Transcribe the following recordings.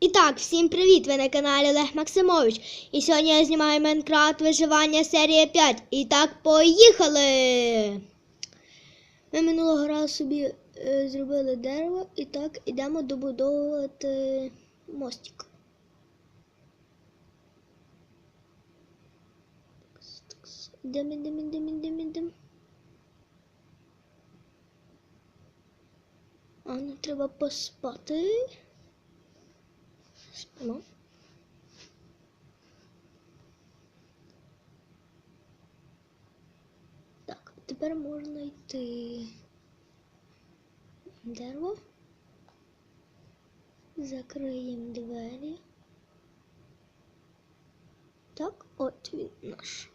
І так, всім привіт! Ви на каналі Олег Максимович. І сьогодні я знімаю Майнкрафт виживання серія 5. І так, поїхали! Ми минулого разу собі е, зробили дерево і так ідемо добудовувати мостик. Ідемо, ідемо, ідемо, ідемо, ідемо. А, ну треба поспати. Спимо. Так, тепер можна йти. Дерево. Закриємо двері. Так, от він наш.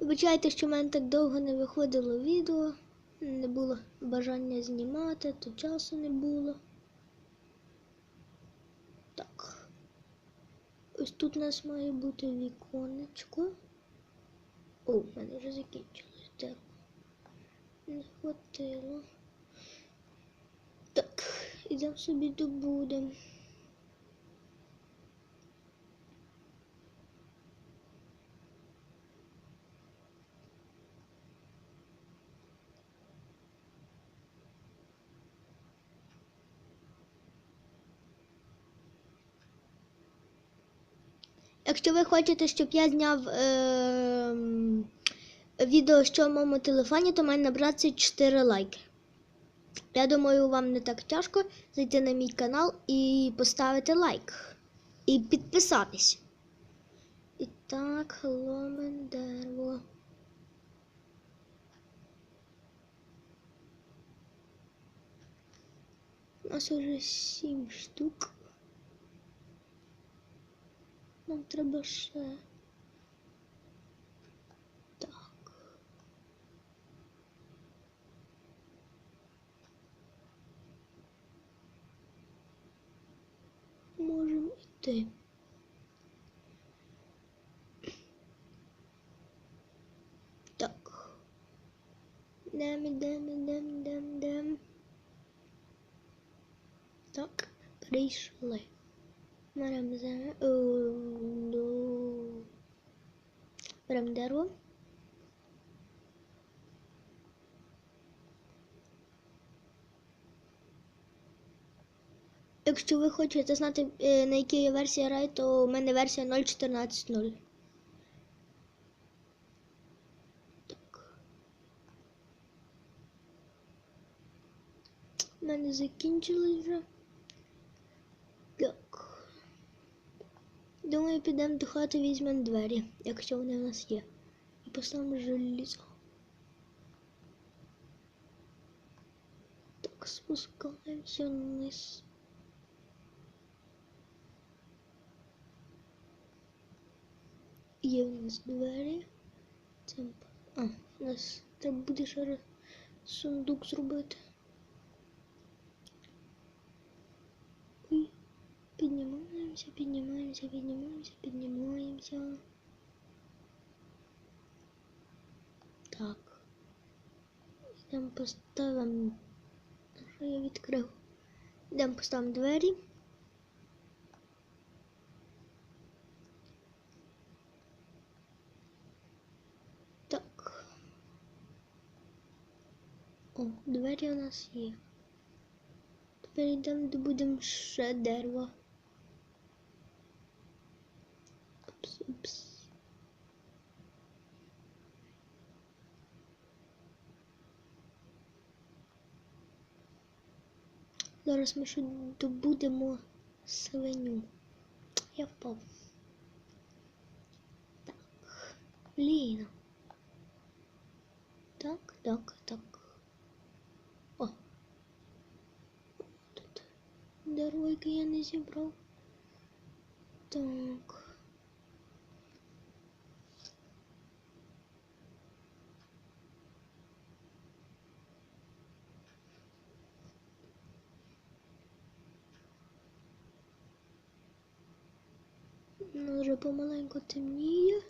Вибачайте, що в мене так довго не виходило відео. Не було бажання знімати, то часу не було. Так. Ось тут у нас має бути віконечко. О, в мене вже закінчилось дерево. Не хватило. Так, ідемо собі добудемо. Якщо ви хочете, щоб я зняв е- відео, що в моєму телефоні, то має набрати 4 лайки. Я думаю, вам не так тяжко зайти на мій канал і поставити лайк. І підписатись. І так, ломен дерево. У нас уже 7 штук. Нам треба ще. Так. Можемо йти. Так. Дем, дем, дем, дем, дем. Так, прийшли. Беремо землю. Ну, Беремо. Якщо ви хочете знати, е, на якій версії граю, то у мене версія 0.14.0. Так. У мене закінчилось вже. Так. Думаю, підемо до хати, візьмемо двері, якщо вони в нас є. І поставимо желізо. Так, спускаємося вниз. Є в нас двері. Це... А, у нас треба буде ще раз сундук зробити. Ой. Піднімаємося, піднімаємося, піднімаємося, піднімаємося. Так. Йдемо поставимо. Що я відкрив? Йдемо поставимо двері. Так. О, двері у нас є. Тепер йдемо, добудемо ще дерево. Зараз ми ще добудемо свиню. Я впав. Так. Блін. Так, так, так. О. Тут дерево, я не зібрав. Так. Ну, вже помаленьку темніє.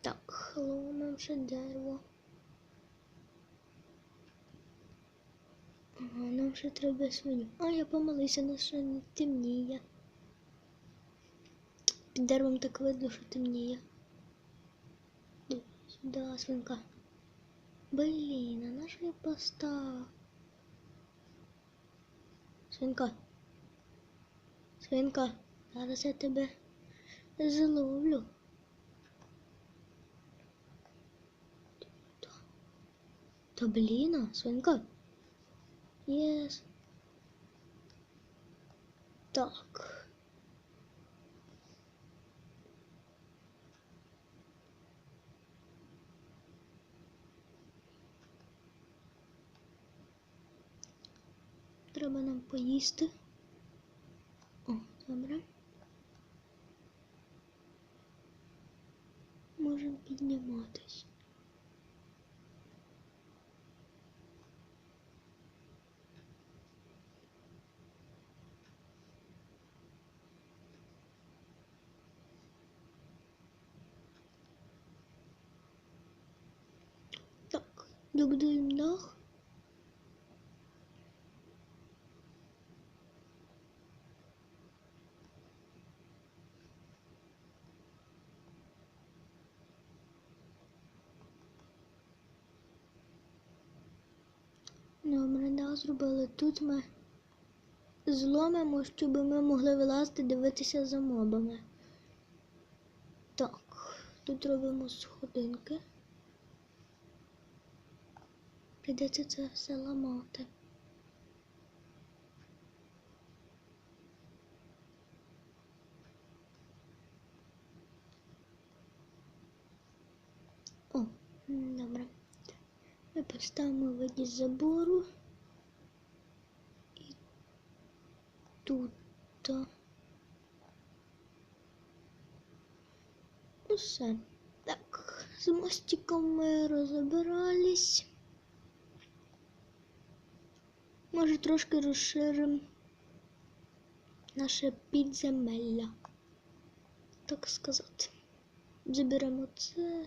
Так, ломимо вже дерево. Ага, нам ще треба свиню. А я помилився, нас ще не темніє. Під деревом так видно, що темніє. Сюди, свинка. Блін, а на що я? Свинка. Свинка, зараз я тебе зловлю. Та- Та блін, свинка. Єс. Так. Треба нам поїсти. О, добре. Можемо підніматись. Так, добудуємо дах. Зробили. Тут ми зломимо, щоб ми могли вилазити дивитися за мобами. Так, тут робимо сходинки. Прийдеться це все ламати. О, добре. Ми поставимо виді забору. Тут. та. Усе. Так, з мостиком ми розібрались. Може трошки розширимо наше підземелля. Так сказати. Заберемо це.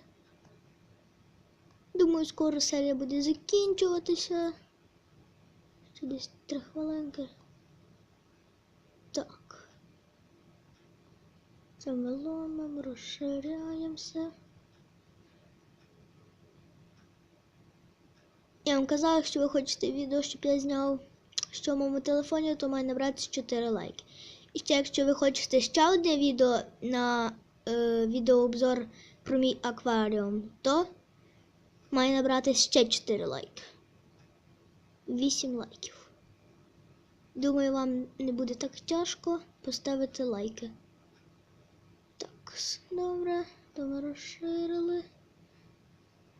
Думаю, скоро серія буде закінчуватися. Ще десь три хвилинки. Так. Це ми розширяємося. Я вам казала, якщо ви хочете відео, щоб я зняв що в моєму телефоні, то має набрати 4 лайки. І ще, якщо ви хочете ще одне відео на е, відеообзор про мій акваріум, то має набрати ще 4 лайки. 8 лайків. Думаю, вам не буде так тяжко поставити лайки. Так, добре, ми розширили.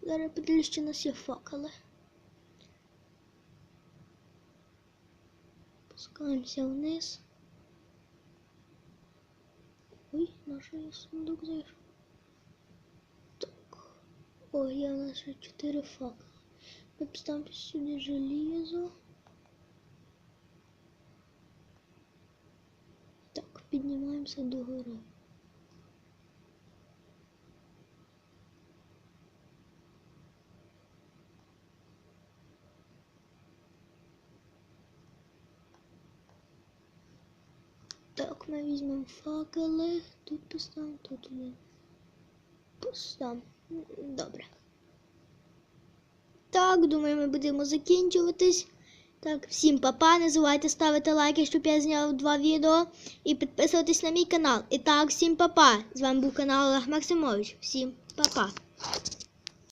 Зараз у нас є факели. Спускаємося вниз. Ой, наш сундук зайшов. Так. О, я наші чотири факела. Ми поставимо сюди железо. Так, піднімаємося до гори. Так, ми візьмемо факели. Тут поставимо, тут один. Поставимо. Добре. Так, думаю, ми будемо закінчуватись. Так, всім папа. Не забувайте ставити лайки, щоб я зняв два відео. І підписуватись на мій канал. І так, всім папа. З вами був канал Олег Максимович. Всім папа.